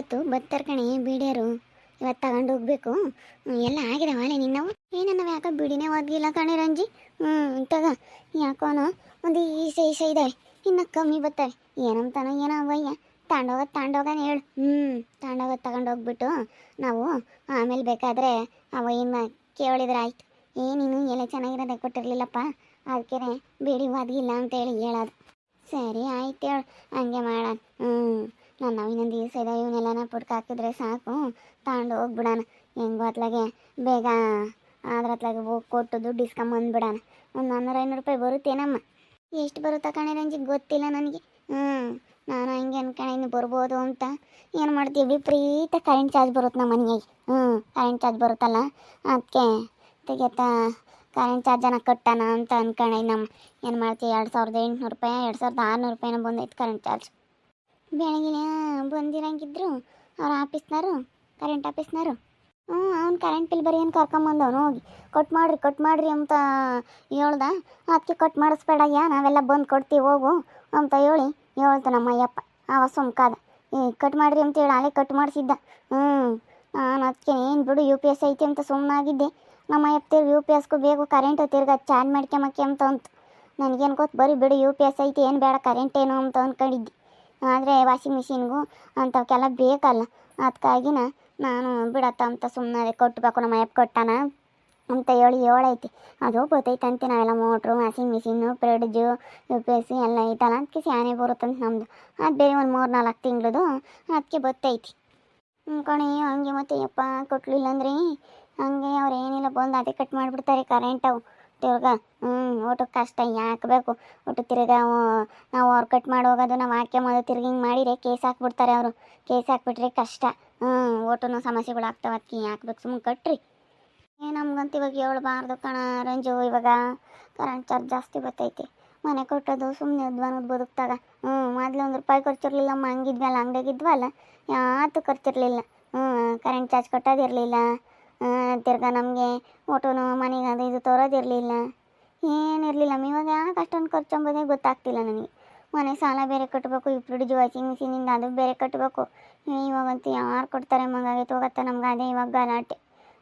ಇವತ್ತು ಬರ್ತಾರೆ ಕಣೆ ಬೀಡಿಯರು. ಇವತ್ತು ತಗೊಂಡು ಹೋಗ್ಬೇಕು. ಎಲ್ಲ ಆಗಿದೆ ವಾಲೆ ನಿನ್ನವು ಏನನ್ನ ಯಾಕೋ ಬಿಡಿನೇ ಒದಗಿಲ್ಲ ಕಣೆ ರಂಜಿ. ಹ್ಞೂ ತಗ. ಯಾಕೋನೋ ಒಂದು ಈಸೆ ಈಸೆ ಇದೆ. ಇನ್ನು ಕಮ್ಮಿ ಬತ್ತಾರೆ ಏನಂತಾನೋ ಏನೋ ಅವಯ್ಯ ತಾಂಡೋಗ, ತಾಂಡೋಗನ ಹೇಳು. ಹ್ಞೂ ತಾಂಡೋಗ ತಗೊಂಡು ಹೋಗ್ಬಿಟ್ಟು ನಾವು ಆಮೇಲೆ ಬೇಕಾದರೆ ಅವಯ್ಯನ ಕೇಳಿದ್ರೆ ಆಯ್ತು. ಏ, ನೀನು ಎಲ್ಲ ಚೆನ್ನಾಗಿರೋದೆ ಕೊಟ್ಟಿರಲಿಲ್ಲಪ್ಪ. ಅದಕ್ಕೆ ಬೇಡಿ ಒದಗಿಲ್ಲ ಅಂತೇಳಿ ಹೇಳೋದು. ಸರಿ, ಆಯ್ತು ಹೇಳು. ಹಂಗೆ ಮಾಡೋಣ ಹ್ಞೂ ನನ್ನ ಇನ್ನೊಂದು ದಿವಸ ಇದೆ ಇವನ್ನೆಲ್ಲನ ಪುಟ್ಕ ಹಾಕಿದ್ರೆ ಸಾಕು. ತಗೊಂಡು ಹೋಗ್ಬಿಡೋಣ ಹೆಂಗೋ ಅತ್ಲಾಗೆ ಬೇಗ ಅದ್ರ ಅತ್ಲಾಗೆ ಹೋಗಿ ಕೊಟ್ಟು ದುಡ್ಡು ಇಸ್ಕೊಂಬಂದ್ಬಿಡೋಣ ಒಂದು ನಾನ್ನೂರ ಐನೂರು ರೂಪಾಯಿ ಬರುತ್ತೇನಮ್ಮ? ಎಷ್ಟು ಬರುತ್ತಾ ಕಣೆ ರಂಜಿ? ಗೊತ್ತಿಲ್ಲ ನನಗೆ. ಹ್ಞೂ ನಾನು ಹಂಗೆ ಅನ್ಕಣೆ, ಇನ್ನು ಬರ್ಬೋದು ಅಂತ. ಏನು ಮಾಡ್ತೀವಿ ವಿಪರೀತ ಕರೆಂಟ್ ಚಾರ್ಜ್ ಬರುತ್ತೆ ನಮ್ಮ ಮನೆಗೆ ಹ್ಞೂ ಕರೆಂಟ್ ಚಾರ್ಜ್ ಬರುತ್ತಲ್ಲ? ಅದಕ್ಕೆ ತೆಗೆತ ಕರೆಂಟ್ ಚಾರ್ಜನ ಕಟ್ಟೋಣ ಅಂತ ಅನ್ಕಣೆ ನಮ್ಮ. ಏನು ಮಾಡ್ತೀವಿ ಎರಡು ಸಾವಿರದ ಎಂಟುನೂರು ರೂಪಾಯಿ? ಎರಡು ಸಾವಿರದ ಆರುನೂರು ರೂಪಾಯಿನ ಬಂದೈತೆ ಕರೆಂಟ್ ಚಾರ್ಜ್ ಬೆಳಗ್ಗೆ ಬಂದಿರಂಗಿದ್ರು, ಅವ್ರ ಆಫೀಸ್ನವರು ಕರೆಂಟ್ ಆಫೀಸ್ನವರು. ಹ್ಞೂ, ಅವ್ನು ಕರೆಂಟ್ ಬಿಲ್ ಬರೀ ಏನು ಕರ್ಕೊಂಬಂದವನು? ಹೋಗಿ ಕೊಟ್ಟು ಮಾಡ್ರಿ, ಕಟ್ ಮಾಡ್ರಿ ಅಂತ ಹೇಳ್ದ. ಅದಕ್ಕೆ ಕಟ್ ಮಾಡಿಸ್ಬೇಡಯ್ಯ ನಾವೆಲ್ಲ ಬಂದು ಕೊಡ್ತೀವಿ, ಹೋಗು ಅಂತ ಹೇಳಿ ಹೇಳ್ತು ನಮ್ಮ ಅಯ್ಯಪ್ಪ ಅವ ಸುಮ್ಕಾದ. ಏ, ಕಟ್ ಮಾಡ್ರಿ ಅಂತ ಹೇಳಿ ಅಲ್ಲೇ ಕಟ್ ಮಾಡಿಸಿದ್ದ. ಹ್ಞೂ, ನಾನು ಅದಕ್ಕೆ ಏನು ಬಿಡು ಯು ಪಿ ಎಸ್ ಐತಿ ಅಂತ ಸುಮ್ಮನಾಗಿದ್ದೆ ನಮ್ಮ ಅಯ್ಯಪ್ಪ ತಿರ್ಗಿ ಯು ಪಿ ಎಸ್ಗೂ ಬೇಕು ಕರೆಂಟ್ ತಿರ್ಗಿ ಚಾರ್ಜ್ ಮಾಡ್ಕೊಂಬಕ್ಕೆ ಅಂತ ಅಂತು. ನನಗೇನು ಗೊತ್ತು, ಬರೀ ಬಿಡು ಯು ಪಿ ಎಸ್ ಐತಿ, ಏನು ಬೇಡ ಕರೆಂಟ್ ಏನು ಅಂತ ಅಂದ್ಕೊಂಡಿದ್ದೆ ಆದರೆ ವಾಷಿಂಗ್ ಮಿಷಿನ್ಗೂ ಅಂಥವಕ್ಕೆಲ್ಲ ಬೇಕಲ್ಲ. ಅದಕ್ಕಾಗಿನ ನಾನು ಬಿಡತ್ತ ಅಂತ ಸುಮ್ಮನೆ ಕಟ್ಟಬೇಕು ನಮ್ಮ ಅಯ್ಯಪ್ಪ ಕೊಟ್ಟಾನ? ಅಂತ ಹೇಳಿ ಹೇಳೈತಿ. ಅದು ಗೊತ್ತೈತಂತೆ ನಾವೆಲ್ಲ motor washing machine fridge U P S ಎಲ್ಲ ಐತಲ್ಲ? ಅದಕ್ಕೆ ಸ್ಯಾನೆ ಬರುತ್ತಂತ ನಮ್ಮದು ಅದು ಬೇರೆ ಒಂದು ಮೂರು ನಾಲ್ಕು ತಿಂಗಳದು. ಅದಕ್ಕೆ ಗೊತ್ತೈತಿ. ಹ್ಞೂ ಕಣೆ, ಹಂಗೆ ಮತ್ತೆ ಯಪ್ಪ ಕೊಟ್ಲಿಲ್ಲ ಅಂದ್ರೆ? ಹಂಗೆ ಅವ್ರು ಏನಿಲ್ಲ ಬಂದು ಅದೇ ಕಟ್ ಮಾಡಿಬಿಡ್ತಾರೆ ಕರೆಂಟ್ ತಿರ್ಗ ಹ್ಞೂ ಒಟ್ಟು ಕಷ್ಟ ಯಾಕಬೇಕು ಒಟ್ಟು ತಿರ್ಗ ನಾವು ವರ್ಕೌಟ್ ಕಟ್ ಮಾಡಿ ಹೋಗೋದು ನಾವು ಹಾಕ್ಯಂಬೋದು ತಿರ್ಗಿ ಹಿಂಗೆ ಮಾಡಿದ್ರೆ ಕೇಸ್ ಹಾಕ್ಬಿಡ್ತಾರೆ ಅವರು. ಕೇಸ್ ಹಾಕ್ಬಿಟ್ರೆ ಕಷ್ಟ. ಹ್ಞೂ ಸಮಸ್ಯೆಗಳು ಆಗ್ತಾವೆ ಅದಕ್ಕೆ ಯಾಕಬೇಕು ಸುಮ್ಮನೆ ಕಟ್ರಿ. ಏ, ನಮ್ಗಂತ ಇವಾಗ ಹೇಳ್ಬಾರ್ದು ಕಣ ರಂಜು. ಇವಾಗ ಕರೆಂಟ್ ಚಾರ್ಜ್ ಜಾಸ್ತಿ ಬರ್ತೈತಿ. ಮನೆ ಕೊಟ್ಟೋದು ಸುಮ್ಮನೆ ಅದ್ವಾನದ್ ಬದುಕ್ತಾಗ. ಹ್ಞೂ ಮೊದಲು ಒಂದು ರೂಪಾಯಿ ಖರ್ಚಿರ್ಲಿಲ್ಲಮ್ಮ ಹಂಗಿದ್ವಲ್ಲ ಅಂಗಡಿಯಾಗಿದ್ವಲ್ಲ ಯಾತು ಖರ್ಚಿರಲಿಲ್ಲ. ಹ್ಞೂ ಕರೆಂಟ್ ಚಾರ್ಜ್ ಕಟ್ಟೋದಿರಲಿಲ್ಲ ತಿರ್ಗಾ ನಮಗೆ ಓಟೋನು ಮನೆಗೆ ಅದು ಇದು ತರೋದಿರಲಿಲ್ಲ. ಏನಿರಲಿಲ್ಲ ಇವಾಗ ಯಾಕೆ ಅಷ್ಟೊಂದು ಖರ್ಚು ಅಂಬೋದೇ ಗೊತ್ತಾಗ್ತಿಲ್ಲ ನನಗೆ. ಮನೆ ಸಾಲ ಬೇರೆ ಕಟ್ಟಬೇಕು ಫ್ರಿಡ್ಜ್ ವಾಷಿಂಗ್ ಮಿಷಿನಿಂದ ಅದು ಬೇರೆ ಕಟ್ಟಬೇಕು ಇವಾಗಂತೂ ಯಾರು ಕೊಡ್ತಾರೆ ಮಗಾಗೈತೆ ಹೋಗತ್ತೆ ನಮ್ಗೆ ಅದೇ ಇವಾಗ ಗಲಾಟೆ.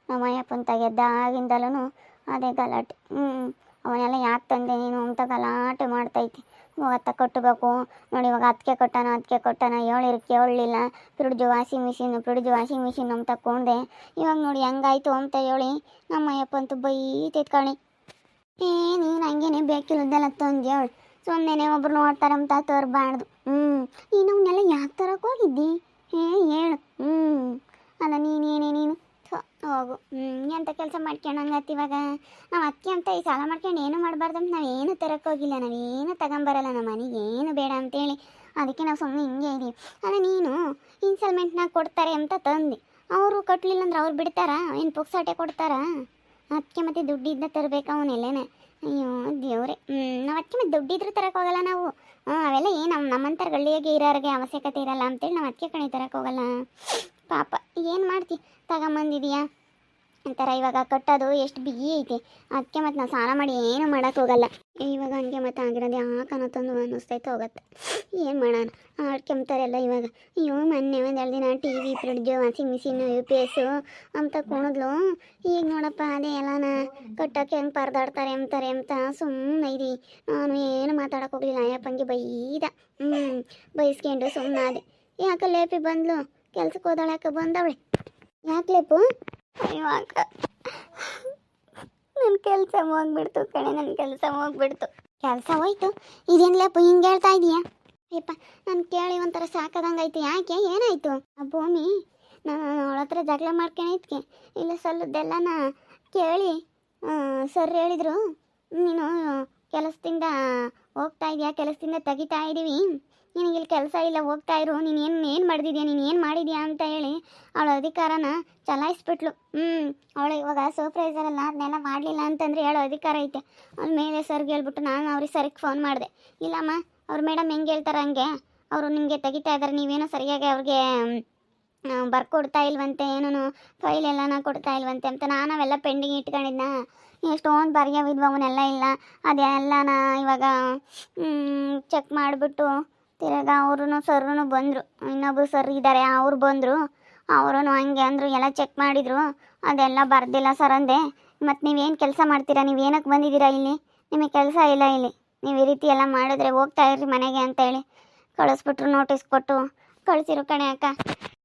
ನಮ್ಮ ಅಯ್ಯಪ್ಪನ ತೆಗೆದ್ದ ಆಗಿಂದಲೂ ಅದೇ ಗಲಾಟೆ. ಹ್ಞೂ ಅವನ್ನೆಲ್ಲ ಯಾಕೆ ತಂದೆ ನೀನು? ಅಂತ ಗಲಾಟೆ ಮಾಡ್ತೈತಿ. ಹೋಗತ್ತ ಕಟ್ಟಬೇಕು ನೋಡಿ, ಇವಾಗ ಅದಕ್ಕೆ ಕೊಟ್ಟಾನ ಅದಕ್ಕೆ ಕೊಟ್ಟಾನ ಹೇಳಿರಿ, ಕೇಳಲಿಲ್ಲ. Fridge washing machine, fridge washing machine ಅಂತ ತಗೊಂಡೆ ಇವಾಗ ನೋಡಿ, ಹೆಂಗಾಯ್ತು ಅಂತ ಹೇಳಿ ನಮ್ಮ ಅಯ್ಯಪ್ಪಂತೂ ಕಣಿ ಏ, ನೀನು ಹಂಗೇನೆ ಬೇಕಿಲ್ಲದೆಲ್ಲ ತಂದು ಹೇಳಿ ಸುಮ್ಮನೆ ಒಬ್ರು ನೋಡ್ತಾರೆ ಅಂತ ತೋರ್ಬಾರ್ದು. ಹ್ಞೂ ನೀನು ಅವನ್ನೆಲ್ಲ ಯಾಕೆ ತರಕ್ಕೆ ಹೋಗಿದ್ದಿ? ಏ ಹೇಳು. ಹ್ಞೂ ಅಲ್ಲ ನೀನೇನೇ ನೀನು? ಹೋಗು. ಎಂಥ ಕೆಲಸ ಮಾಡ್ಕೊಂಡಂಗತ್ತು ಇವಾಗ? ನಾವು ಅಕ್ಕಿ ಅಂತ ಈ ಸಾಲ ಮಾಡ್ಕೊಂಡು ಏನು ಮಾಡಬಾರ್ದು ಅಂತ ನಾವು ಏನು ತರಕ್ಕೆ ಹೋಗಿಲ್ಲ. ನಾವೇನು ತಗೊಂಬರಲ್ಲ ನಮ್ಮ ಮನೆಗೆ. ಏನು ಬೇಡ ಅಂತೇಳಿ. ಅದಕ್ಕೆ ನಾವು ಸುಮ್ಮನೆ ಹಿಂಗೆ ಇದ್ದೀವಿ ಅಲ್ಲ ನೀನು ಇನ್ಸ್ಟಾಲ್ಮೆಂಟ್ನ ಕೊಡ್ತಾರೆ ಅಂತ ತಂದೆ. ಅವರು ಕಟ್ಟಲಿಲ್ಲ ಅಂದ್ರೆ ಅವ್ರು ಬಿಡ್ತಾರಾ? ಏನು ಪುಕ್ಸಾಟೆ ಕೊಡ್ತಾರಾ? ಅದಕ್ಕೆ ಮತ್ತೆ ದುಡ್ಡಿದ್ದ ತರಬೇಕು ಅವನೆಲ್ಲನೇ. ಅಯ್ಯೋ, ದೇವ್ರೆ. ನಾವು ಅದಕ್ಕೆ ಮತ್ತೆ ದುಡ್ಡಿದ್ರು ತರಕ್ಕೆ ಹೋಗಲ್ಲ ನಾವು. ಹ್ಞೂ ಅವೆಲ್ಲ ಏನು ನಮ್ಮ ನಮ್ಮಂಥ ಗಳ್ಳಿಯಾಗೆ ಇರೋರಿಗೆ ಅವಶ್ಯಕತೆ ಇರಲ್ಲ ಅಂತೇಳಿ ನಾವು ಅದಕ್ಕೆ ಕಣಿ ತರಕ್ಕೆ ಹೋಗಲ್ಲ. ಪಾಪ, ಏನು ಮಾಡ್ತಿ? ತಗೊಂಬಂದಿದೀಯಾ? ಅಂತಾರ ಇವಾಗ ಕಟ್ಟೋದು ಎಷ್ಟು ಬಿಗಿ ಐತೆ. ಅದಕ್ಕೆ ಮತ್ತೆ ನಾನು ಸಾಲ ಮಾಡಿ ಏನು ಮಾಡೋಕ್ಕೋಗಲ್ಲ ಇವಾಗ ಹಂಗೆ ಮತ್ತೆ ಆಗಿರೋದು ಯಾಕೆ ಅನ್ನೋತಂದು ಅನ್ನಿಸ್ತೈತೆ ಹೋಗತ್ತೆ. ಏನು ಮಾಡೋಣ? ಆಡ್ಕೆಂಬ್ತಾರೆಲ್ಲ ಇವಾಗ. ಅಯ್ಯೋ, ಮೊನ್ನೆ ಒಂದು ಎರಡು ದಿನ T V fridge washing machine U P S ಅಂತ ಕುಣಿದ್ಲು. ಈಗ ನೋಡಪ್ಪ, ಅದೇ ಎಲ್ಲನ ಕಟ್ಟೋಕೆ ಹೆಂಗೆ ಪರದಾಡ್ತಾರೆ ಅಂತಾರೆ ಅಂತ ಸುಮ್ಮನೆ ಇದಿ. ನಾನು ಏನು ಮಾತಾಡೋಕೆ ಹೋಗಲಿಲ್ಲ. ಅಯ್ಯಪ್ಪಂಗೆ ಬೈದ. ಹ್ಞೂ ಬೈಸ್ಕೊಂಡು ಸುಮ್ಮನೆ ಅದೇ ಯಾಕೆ ಲೇಪಿ ಬಂದ್ಲು? ಕೆಲ್ಸಕ್ಕೆ ಹೋದಾಳೆ ಯಾಕೆ ಬಂದವಳೆ ಯಾಕೆ ಅಯ್ಯೋ ನನ್ನ ಕೆಲಸ ಹೋಗ್ಬಿಡ್ತು ಕಣೆ ನನ್ನ ಕೆಲಸ ಹೋಗ್ಬಿಡ್ತು ಕೆಲಸ ಹೋಯ್ತು. ಇದೇನಿಲ್ಲಪ್ಪ ಹಿಂಗೆ ಹೇಳ್ತಾ ಇದೀಯಾ? ಅಯ್ಯಪ್ಪ, ನಾನು ಕೇಳಿ ಒಂಥರ ಸಾಕದಂಗೆ ಆಯ್ತು. ಯಾಕೆ, ಏನಾಯ್ತು? ಆ ಭೂಮಿ, ನಾನು ಅವಳ ಹತ್ರ ಜಗಳ ಮಾಡ್ಕೊಂಡಿದ್ಕೆ ಇಲ್ಲ ಸಲ್ಲದ್ದೆಲ್ಲನ ಕೇಳಿ ಸರ್ ಹೇಳಿದರು. ನೀನು ಕೆಲಸದಿಂದ ಹೋಗ್ತಾ ಇದೆಯಾ, ಕೆಲಸದಿಂದ ತೆಗಿತಾ ಇದ್ದೀವಿ ನಿನಗಿಲ್ಲಿ ಕೆಲಸ ಇಲ್ಲ, ಹೋಗ್ತಾ ಇರು. ನೀನು ಏನು ಏನು ಮಾಡಿದ್ಯಾ ನೀನು ಏನು ಮಾಡಿದ್ಯಾ ಅಂತ ಹೇಳಿ ಅವಳ ಅಧಿಕಾರನ ಚಲಾಯಿಸ್ಬಿಟ್ಲು. ಹ್ಞೂ ಅವಳು ಇವಾಗ ಸೂಪರ್ವೈಸರಲ್ಲ ಅದನ್ನೆಲ್ಲ ಮಾಡಲಿಲ್ಲ ಅಂತಂದರೆ ಹೇಳೋ ಅಧಿಕಾರ ಐತೆ. ಅವ್ನ ಮೇಲೆ ಸರ್ಗೆ ಹೇಳ್ಬಿಟ್ಟು ನಾನು ಅವ್ರಿಗೆ ಸರಿಗೆ ಫೋನ್ ಮಾಡಿದೆ. ಇಲ್ಲಮ್ಮ, ಅವ್ರು ಮೇಡಮ್ ಹೆಂಗೆ ಹೇಳ್ತಾರೆ ಹಂಗೆ? ಅವರು ನಿಮಗೆ ತೆಗಿತಾ ಇದ್ದಾರೆ ನೀವೇನೋ ಸರಿಯಾಗಿ ಅವ್ರಿಗೆ ಬರ್ಕೊಡ್ತಾ ಇಲ್ವಂತೆ ಏನೂ ಫೈಲ್ ಎಲ್ಲನ ಕೊಡ್ತಾ ಇಲ್ವಂತೆ ಅಂತ ನಾನು ಅವೆಲ್ಲ ಪೆಂಡಿಂಗ್ ಇಟ್ಕೊಂಡಿದ್ನ. ಎಷ್ಟೊಂದು ಬರೆಯವಿದ್ವು ಅವನ್ನೆಲ್ಲ ಇಲ್ಲ. ಅದೆಲ್ಲನ ಇವಾಗ ಚೆಕ್ ಮಾಡಿಬಿಟ್ಟು ತಿರ್ಗಾ ಅವ್ರೂ ಸರ್ರೂ ಬಂದರು. ಇನ್ನೊಬ್ರು ಸರ್ ಇದ್ದಾರೆ ಅವ್ರು ಬಂದರು. ಅವರು ಹಂಗೆ ಅಂದರು, ಎಲ್ಲ ಚೆಕ್ ಮಾಡಿದರು. ಅದೆಲ್ಲ ಬರ್ದಿಲ್ಲ ಸರ್ ಅಂದೆ. ಮತ್ತು ನೀವೇನು ಕೆಲಸ ಮಾಡ್ತೀರಾ? ನೀವು ಏನಕ್ಕೆ ಬಂದಿದ್ದೀರಾ ಇಲ್ಲಿ? ನಿಮಗೆ ಕೆಲಸ ಇಲ್ಲ ಇಲ್ಲಿ. ನೀವು ಈ ರೀತಿ ಎಲ್ಲ ಮಾಡಿದ್ರೆ ಹೋಗ್ತಾ ಇರ್ರಿ ಮನೆಗೆ ಅಂತ ಹೇಳಿ ಕಳಿಸ್ಬಿಟ್ರು ನೋಟಿಸ್ ಕೊಟ್ಟು. ಕಳಿಸಿರು ಕಣೆ ಅಕ್ಕ.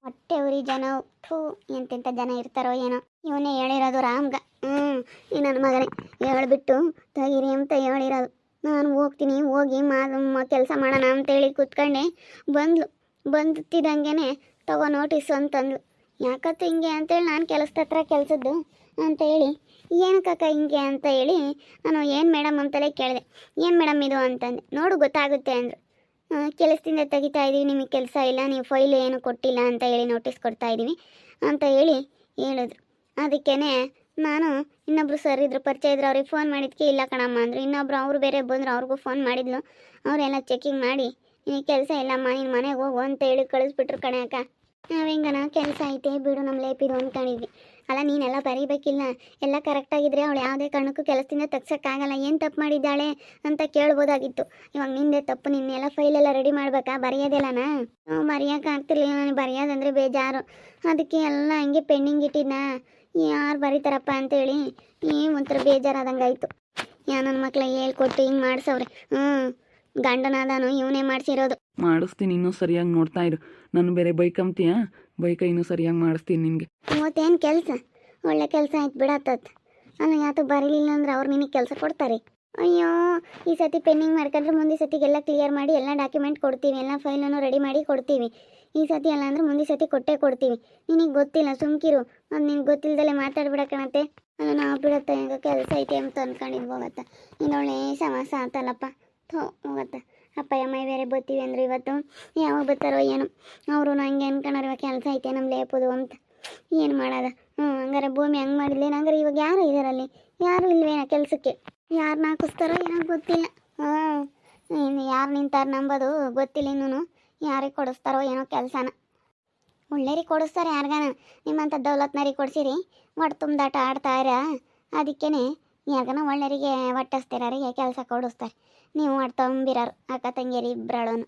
ಹೊಟ್ಟೆ ಉರಿ ಜನ, ಥೂ ಎಂತೆಂಥ ಜನ ಇರ್ತಾರೋ ಏನೋ. ಇವನೇ ಹೇಳಿರೋದು ರಾಮ್ಗ. ಹ್ಞೂ ಈ ನನ್ನ ಮಗನೇ. ಹೇಳ್ಬಿಟ್ಟು ತಗಿರಿ ಅಂತ ಹೇಳಿರೋದು. ನಾನು ಹೋಗ್ತೀನಿ, ಹೋಗಿ ಮಾ, ಕೆಲಸ ಮಾಡೋಣ ಅಂತೇಳಿ ಕೂತ್ಕೊಂಡೆ. ಬಂದ್ಲು ಬಂದಿದ್ದಂಗೆ ತಗೋ ನೋಟಿಸ್ ಅಂತಂದ್ಲು. ಯಾಕತ್ತ ಹಿಂಗೆ ಅಂತೇಳಿ ನಾನು ಕೆಲಸದ ಹತ್ರ ಕೆಲಸದ್ದು ಅಂತ ಹೇಳಿ ಏನಕ್ಕಕ್ಕ ಹಿಂಗೆ ಅಂತ ಹೇಳಿ ನಾನು ಏನು ಮೇಡಮ್ ಅಂತಲೇ ಕೇಳಿದೆ. ಏನು ಮೇಡಮ್ ಇದು ಅಂತಂದೆ. ನೋಡು ಗೊತ್ತಾಗುತ್ತೆ ಅಂದರು. ಕೆಲಸದಿಂದ ತೆಗಿತಾ ಇದ್ದೀವಿ ನಿಮಗೆ ಕೆಲಸ ಇಲ್ಲ, ನೀವು ಫೈಲ್ ಏನು ಕೊಟ್ಟಿಲ್ಲ ಅಂತ ಹೇಳಿ ನೋಟಿಸ್ ಕೊಡ್ತಾ ಇದ್ದೀವಿ ಅಂತ ಹೇಳಿ ಹೇಳಿದ್ರು. ಅದಕ್ಕೇ ನಾನು ಇನ್ನೊಬ್ರು ಸರ್ ಇದ್ರು, ಪರಿಚಯ ಇದ್ರು, ಅವ್ರಿಗೆ ಫೋನ್ ಮಾಡಿದ್ಕೆ ಇಲ್ಲ ಕಣಮ್ಮ ಅಂದರು. ಇನ್ನೊಬ್ರು ಅವರು ಬೇರೆ ಬಂದರು, ಅವ್ರಿಗೂ ಫೋನ್ ಮಾಡಿದ್ಲು. ಅವರೆಲ್ಲ ಚೆಕಿಂಗ್ ಮಾಡಿ ನೀ ಕೆಲಸ ಇಲ್ಲಮ್ಮ, ನೀನು ಮನೆಗೆ ಹೋಗು ಅಂತ ಹೇಳಿ ಕಳಿಸ್ಬಿಟ್ರು ಕಣೆ ಅಕ್ಕ. ನಾವು ಹೆಂಗನ ಕೆಲಸ ಐತೆ, ಬಿಡು ನಮ್ಮ ಲೇಪಿದು ಅಂದ್ಕೊಂಡಿದ್ವಿ ಅಲ್ಲ, ನೀನೆಲ್ಲ ಬರೀಬೇಕಿಲ್ಲ? ಎಲ್ಲ ಕರೆಕ್ಟಾಗಿದ್ರೆ ಅವಳು ಯಾವುದೇ ಕಾರಣಕ್ಕೂ ಕೆಲಸದಿಂದ ತಗ್ಸೋಕ್ಕಾಗಲ್ಲ. ಏನು ತಪ್ಪು ಮಾಡಿದ್ದಾಳೆ ಅಂತ ಕೇಳ್ಬೋದಾಗಿತ್ತು. ಇವಾಗ ನಿಂದೆ ತಪ್ಪು, ನಿನ್ನೆಲ್ಲ ಫೈಲೆಲ್ಲ ರೆಡಿ ಮಾಡ್ಬೇಕಾ? ಬರೆಯೋದಿಲ್ಲನಾ? ನಾವು ಬರೆಯೋಕೆ ಆಗ್ತಿರ್ಲಿಲ್ಲ, ನಾನು ಬರೆಯೋದಂದ್ರೆ ಬೇಜಾರು. ಅದಕ್ಕೆ ಎಲ್ಲ ಹಂಗೆ ಪೆಂಡಿಂಗ್ ಇಟ್ಟಿದ್ನ? ಯಾರು ಬರೀತಾರಪ್ಪ ಅಂತೇಳಿ ಈ ಒಂಥರ ಬೇಜಾರಾದಂಗೆ ಆಯಿತು ಯಾ ನನ್ನ ಮಕ್ಳ ಹೇಳ್ಕೊಟ್ಟು ಹಿಂಗೆ ಮಾಡಿಸವ್ರೆ. ಹ್ಞೂ ಗಂಡನಾದಾನು ಇವನೇ ಮಾಡಿಸಿರೋದು. ಮಾಡಿಸ್ತೀನಿ ಇನ್ನೂ ಸರಿಯಾಗಿ ನೋಡ್ತಾ ಇರು. ನಾನು ಬೇರೆ ಬೈಕ್ ಅಂತೀಯ ಬೈಕ ಇನ್ನೂ ಸರಿಯಾಗಿ ಮಾಡಿಸ್ತೀನಿ ನಿನಗೆ. ಇವತ್ತೇನು ಕೆಲಸ? ಒಳ್ಳೆ ಕೆಲಸ ಆಯ್ತು ಬಿಡತ್ತ ಅಲ್ಲ ಯಾತು ಬರೀಲಿಲ್ಲ ಅಂದ್ರೆ ಅವ್ರು ನಿನಗೆ ಕೆಲಸ ಕೊಡ್ತಾರೆ. ಅಯ್ಯೋ ಈ ಸತಿ ಪೆಂಡಿಂಗ್ ಮಾಡ್ಕೊಂಡ್ರೆ ಮುಂದೆ ಸತಿಗೆಲ್ಲ ಕ್ಲಿಯರ್ ಮಾಡಿ ಎಲ್ಲ ಡಾಕ್ಯುಮೆಂಟ್ ಕೊಡ್ತೀವಿ ಎಲ್ಲ ಫೈಲನ್ನು ರೆಡಿ ಮಾಡಿ ಕೊಡ್ತೀವಿ. ಈ ಸತಿ ಅಲ್ಲ ಅಂದ್ರೆ ಮುಂದಿನ ಸತಿ ಕೊಟ್ಟೇ ಕೊಡ್ತೀವಿ. ನಿನಗೆ ಗೊತ್ತಿಲ್ಲ, ಸುಮ್ಕಿರು. ಅದು ನಿನ್ಗೆ ಗೊತ್ತಿಲ್ದಲೆ ಮಾತಾಡ್ಬಿಡಕಣತ್ತೆ ಅಲ್ಲ ನಾವು ಬಿಡತ್ತ ಹೆಂಗ ಕೆಲಸ ಐತೆ ಅಂತ ಅನ್ಕೊಂಡಿದ್ ಹೋಗತ್ತ. ಇನ್ನೊಳ್ಳೆ ಸಮಾಸ ಆತಲ್ಲಪ್ಪ. ಥೋ, ಹೋಗತ್ತ. ಅಪ್ಪ ಅಮ್ಮ ಬೇರೆ ಬರ್ತೀವಿ ಅಂದ್ರೆ ಇವತ್ತು ಯಾವಾಗ ಬರ್ತಾರೋ ಏನು. ಅವರು ಹಂಗೆ ಅನ್ಕೊಂಡ್ರೆ ಇವಾಗ ಕೆಲಸ ಐತೆ ನಮ್ಮ ಲೇಪದು ಅಂತ. ಏನು ಮಾಡೋದ? ಹ್ಞೂ ಹಂಗಾರೆ ಭೂಮಿ ಹಂಗೆ ಮಾಡಿದ್ಲೇನು ಹಂಗಾರೆ ಇವಾಗ ಯಾರು ಇದರಲ್ಲಿ? ಯಾರು ಇಲ್ವೇನ ಕೆಲಸಕ್ಕೆ? ಯಾರನ್ನ ಹಾಕಿಸ್ತಾರೋ ಏನೋ ಗೊತ್ತಿಲ್ಲ. ಹ್ಞೂ ಇನ್ನು ಯಾರು ನಿಂತಾರ ನಂಬೋದು ಗೊತ್ತಿಲ್ಲ ಇನ್ನೂ ಯಾರಿಗೆ ಕೊಡಿಸ್ತಾರೋ ಏನೋ ಕೆಲಸನ. ಒಳ್ಳೆರಿಗೆ ಕೊಡಿಸ್ತಾರೆ ಯಾರಿಗಾನ. ನಿಮ್ಮಂಥ ದೌಲತ್ನರಿಗೆ ಕೊಡಿಸಿರಿ. ಒಟ್ಟು ತುಂಬ್ದಾಟ ಆಡ್ತಾರ ಅದಕ್ಕೇ ಯಾರಿಗಾನ ಒಳ್ಳೆಯರಿಗೆ ಒಟ್ಟಿಸ್ತಿರೋರಿಗೆ ಕೆಲಸ ಕೊಡಿಸ್ತಾರೆ. ನೀವು ಒಟ್ಟು ತುಂಬಿರೋರು ಅಕ್ಕ ತಂಗಿಯರಿ ಇಬ್ಬರಳೋನು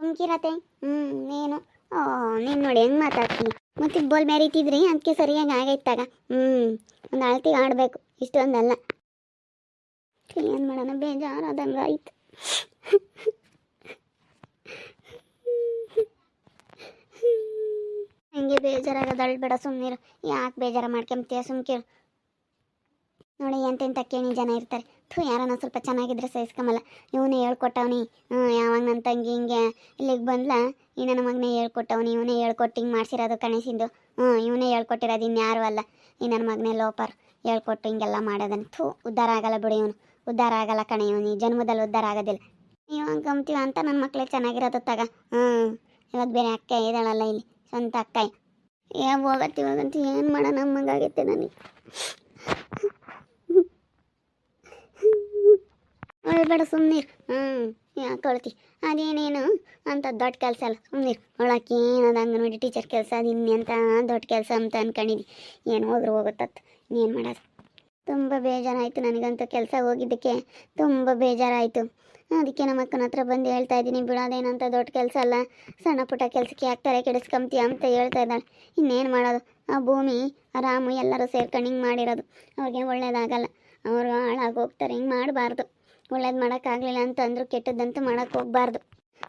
ತುಂಬಿರತ್ತೆ ಹ್ಞೂ ನೀನು. ಓ, ನೀನು ನೋಡಿ ಹೆಂಗೆ ಮಾತಾಡ್ತೀನಿ. ಮತ್ತೆ ಬೋಲ್ ಮೆರೀತಿದ್ರಿ ಅದಕ್ಕೆ ಸರಿಯಾಗಿ ಆಗೈತಾಗ. ಹ್ಞೂ ಒಂದು ಅಳ್ತಿಗೆ ಆಡಬೇಕು. ಇಷ್ಟೊಂದಲ್ಲ. ಏನು ಮಾಡೋಣ ಬೇಜಾರು ಆದಂಗೆ ಆಯ್ತು ಹಂಗೆ ಬೇಡ ಸುಮ್ಮನಿರು ಯಾಕೆ ಬೇಜಾರು ಮಾಡ್ಕೊಂತೀಯ ಸುಮ್ಕಿರು. ನೋಡಿ ಎಂತೆಂಥ ಕೇಣಿ ಜನ ಇರ್ತಾರೆ. ಥೂ, ಯಾರನ್ನ ಸ್ವಲ್ಪ ಚೆನ್ನಾಗಿದ್ರೆ ಸಹಿಸ್ಕೊಂಬಲ್ಲ. ಇವನೇ ಹೇಳ್ಕೊಟ್ಟವ್ನಿ. ಹ್ಞೂ ಯಾವಾಗ ನನ್ನ ತಂಗಿ ಹಿಂಗೆ ಇಲ್ಲಿಗೆ ಬಂದ್ಲ, ಈ ನನ್ನ ಮಗನೇ ಹೇಳ್ಕೊಟ್ಟವ್ನಿ. ಇವನೇ ಹೇಳ್ಕೊಟ್ಟು ಹಿಂಗೆ ಮಾಡ್ಸಿರೋದು ಕಣೇಶಿಂದು ಹ್ಞೂ ಇವನೇ ಹೇಳ್ಕೊಟ್ಟಿರೋದು ಇನ್ಯಾರು ಅಲ್ಲ. ಈ ನನ್ನ ಮಗನೇ ಲೋಪರ್. ಹೇಳ್ಕೊಟ್ಟು ಹಿಂಗೆಲ್ಲ ಮಾಡೋದನ್ನು ಥೂ, ಉದ್ಧಾರ ಆಗಲ್ಲ ಬಿಡಿ ಇವನು. ಉದ್ಧಾರ ಆಗಲ್ಲ ಕಣೆ ಇವನು. ಈ ಜನ್ಮದಲ್ಲಿ ಉದ್ಧಾರ ಆಗೋದಿಲ್ಲ. ಇವಾಗ ಗಮ್ತೀವ ಅಂತ ನನ್ನ ಮಕ್ಕಳೇ ಚೆನ್ನಾಗಿರೋದು ತಗ. ಹ್ಞೂ ಇವಾಗ ಬೇರೆ ಅಕ್ಕ ಇದ್ದಾಳಲ್ಲ ಇಲ್ಲಿ. ಸ್ವಂತ ಅಕ್ಕ. ಏ, ಹೋಗತ್ತೆ ಇವಾಗಂತ ಏನು ಮಾಡೋಣ ನಮ್ಮಂಗಾಗೈತೆ ನನಗೆ. ಬೇಡ ಸುಮ್ಮನಿರು ಹ್ಞೂ ಯಾಕೆ ಅದೇನೇನು ಅಂತ ದೊಡ್ಡ ಕೆಲಸ ಅಲ್ಲ ಸುಮ್ಮನಿರು ಒಳಕ್ಕೆ ಏನದು ನೋಡಿ ಟೀಚರ್ ಕೆಲಸ, ಅದು ಇನ್ನೆಂತ ದೊಡ್ಡ ಕೆಲಸ ಅಂತ ಅನ್ಕೊಂಡಿದ್ದಿ. ಏನು ಹೋದ್ರು ಹೋಗುತ್ತತ್ತು ಏನು ಮಾಡೋದು? ತುಂಬ ಬೇಜಾರಾಯಿತು ನನಗಂತೂ ಕೆಲಸ ಹೋಗಿದ್ದಕ್ಕೆ. ತುಂಬ ಬೇಜಾರಾಯಿತು. ಅದಕ್ಕೆ ನಮ್ಮ ಅಕ್ಕನ ಹತ್ರ ಬಂದು ಹೇಳ್ತಾ ಇದ್ದೀನಿ ಬಿಡೋದೇನಂತ ದೊಡ್ಡ ಕೆಲಸ ಅಲ್ಲ. ಸಣ್ಣ ಪುಟ್ಟ ಕೆಲಸಕ್ಕೆ ಯಾಕೆ ಕೆಡಿಸ್ಕೊಂತೀಯ ಅಂತ ಹೇಳ್ತಾ ಇದ್ದಾಳೆ. ಇನ್ನೇನು ಮಾಡೋದು? ಆ ಭೂಮಿ ರಾಮು ಎಲ್ಲರೂ ಸೇರ್ಕೊಂಡು ಹಿಂಗೆ ಮಾಡಿರೋದು. ಅವ್ರಿಗೆ ಒಳ್ಳೇದಾಗಲ್ಲ. ಅವರು ಹಾಳಾಗಿ ಹೋಗ್ತಾರೆ, ಹಿಂಗೆ ಮಾಡಬಾರ್ದು. ಒಳ್ಳೇದು ಮಾಡೋಕ್ಕಾಗಲಿಲ್ಲ ಅಂತಂದ್ರು ಕೆಟ್ಟದ್ದಂತೂ ಮಾಡೋಕ್ಕೆ ಹೋಗ್ಬಾರ್ದು.